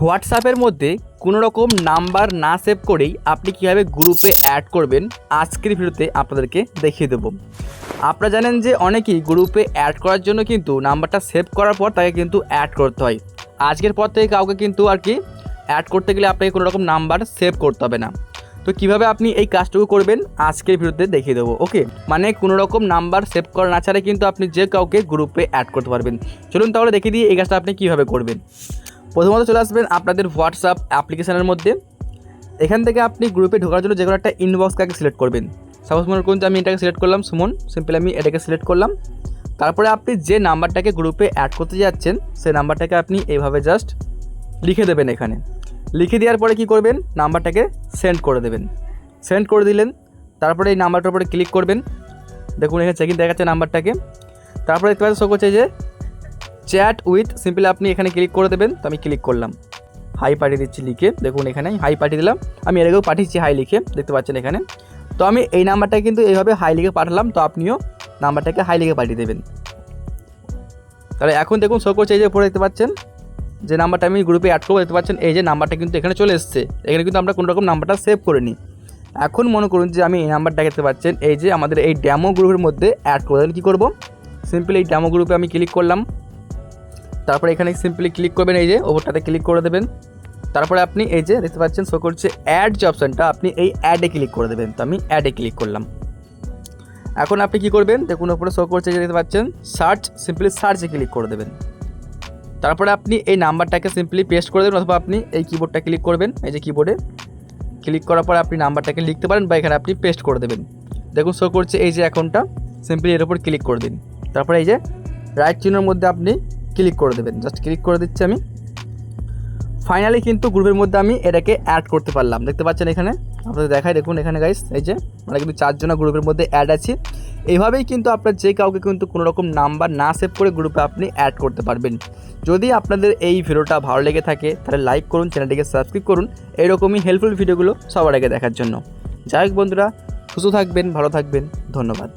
হোয়াটসঅ্যাপের মধ্যে কোনো রকম নাম্বার না সেভ করেই আপনি কীভাবে গ্রুপে অ্যাড করবেন, আজকের ভিডিওতে আপনাদেরকে দেখিয়ে দেবো। আপনারা জানেন যে অনেকেই গ্রুপে অ্যাড করার জন্য কিন্তু নাম্বারটা সেভ করার পর তাকে কিন্তু অ্যাড করতে হয়। আজকের পর থেকে কাউকে কিন্তু আর কি অ্যাড করতে গেলে আপনাকে কোনো রকম নাম্বার সেভ করতে হবে না। তো কীভাবে আপনি এই কাজটুকু করবেন, আজকের ভিডিওতে দেখিয়ে দেবো, ওকে? মানে কোনো রকম নাম্বার সেভ করা না ছাড়া কিন্তু আপনি যে কাউকে গ্রুপে অ্যাড করতে পারবেন। চলুন তাহলে দেখিয়ে দিয়ে এই কাজটা আপনি কীভাবে করবেন। প্রথমত চলে আসবেন আপনাদের হোয়াটসঅ্যাপ অ্যাপ্লিকেশানের মধ্যে। এখান থেকে আপনি গ্রুপে ঢোকার জন্য যে কোনো একটা ইনবক্সটাকে সিলেক্ট করবেন। সাপোজ মনে করুন যে আমি এটাকে সিলেক্ট করলাম, সুমন সিম্পল আমি এটাকে সিলেক্ট করলাম। তারপরে আপনি যে নাম্বারটাকে গ্রুপে অ্যাড করতে যাচ্ছেন, সেই নাম্বারটাকে আপনি এইভাবে জাস্ট লিখে দেবেন এখানে। লিখে দেওয়ার পরে কি করবেন? নাম্বারটাকে সেন্ড করে দেবেন। সেন্ড করে দিলেন, তারপরে এই নাম্বারটার উপরে ক্লিক করবেন। দেখুন এখানে চেকিং দেখাচ্ছে নাম্বারটাকে। তারপরে দেখতে পাচ্ছেন শো করছে যে চ্যাট উইথ সিম্পলি আপনি এখানে ক্লিক করে দেবেন, তো আমি ক্লিক করলাম। হাই পাঠিয়ে দিচ্ছি লিখে, দেখুন এখানে হাই পাঠিয়ে দিলাম। আমি এর আগেও পাঠিয়েছি হাই লিখে, দেখতে পাচ্ছেন এখানে। তো আমি এই নাম্বারটা কিন্তু এইভাবে হাই লিখে পাঠালাম, তো আপনিও নাম্বারটাকে হাই লিখে পাঠিয়ে দেবেন। তাহলে এখন দেখুন শো করছে এই যে উপরে দেখতে পাচ্ছেন, যে নাম্বারটা আমি গ্রুপে অ্যাড করব, দেখতে পাচ্ছেন এই যে নাম্বারটা কিন্তু এখানে চলে এসছে। এখানে কিন্তু আমরা কোনো রকম নাম্বারটা সেভ করে নিই এখন মনে করুন যে আমি এই নাম্বারটা দেখতে পাচ্ছেন, এই যে আমাদের এই ড্যামো গ্রুপের মধ্যে অ্যাড করে দেন, কী করব? সিম্পলি এই ড্যামো গ্রুপে আমি ক্লিক করলাম। তারপরে এখানে সিম্পলি ক্লিক করবেন, এই যে ওপরটাতে ক্লিক করে দেবেন। তারপরে আপনি এই যে দেখতে পাচ্ছেন শো করছে অ্যাড যে অপশানটা আপনি এই অ্যাডে ক্লিক করে দেবেন। তো আমি অ্যাডে ক্লিক করলাম। এখন আপনি কি করবেন? দেখুন, ওপরে শো করছে যে দেখতে পাচ্ছেন সার্চ সিম্পলি সার্চে ক্লিক করে দেবেন। তারপরে আপনি এই নাম্বারটাকে সিম্পলি পেস্ট করে দেবেন, অথবা আপনি এই কিবোর্ডটা ক্লিক করবেন, এই যে কিবোর্ডে ক্লিক করার পর আপনি নাম্বারটাকে লিখতে পারেন, বা এখানে আপনি পেস্ট করে দেবেন। দেখুন শো করছে এই যে অ্যাকাউন্টটা সিম্পলি এর উপর ক্লিক করে দিন। তারপরে এই যে রাইট চিহ্নের মধ্যে আপনি ক্লিক করে দেবেন। জাস্ট ক্লিক করে দিচ্ছি আমি। ফাইনালি কিন্তু গ্রুপের মধ্যে আমি এটাকে অ্যাড করতে পারলাম। দেখতে পাচ্ছেন এখানে? আপনাদের দেখাই, দেখুন এখানে গাইস এই যে আমরা কিন্তু চারজনা গ্রুপের মধ্যে অ্যাড আছি। এইভাবেই কিন্তু আপনার যে কাউকে কিন্তু কোনো রকম নাম্বার না সেভ করে গ্রুপে আপনি অ্যাড করতে পারবেন। যদি আপনাদের এই ভিডিওটা ভালো লেগে থাকে, তাহলে লাইক করুন, চ্যানেলটিকে সাবস্ক্রাইব করুন। এইরকমই হেল্পফুল ভিডিওগুলো সবার আগে দেখার জন্য। যাই হোক বন্ধুরা, সুস্থ থাকবেন, ভালো থাকবেন, ধন্যবাদ।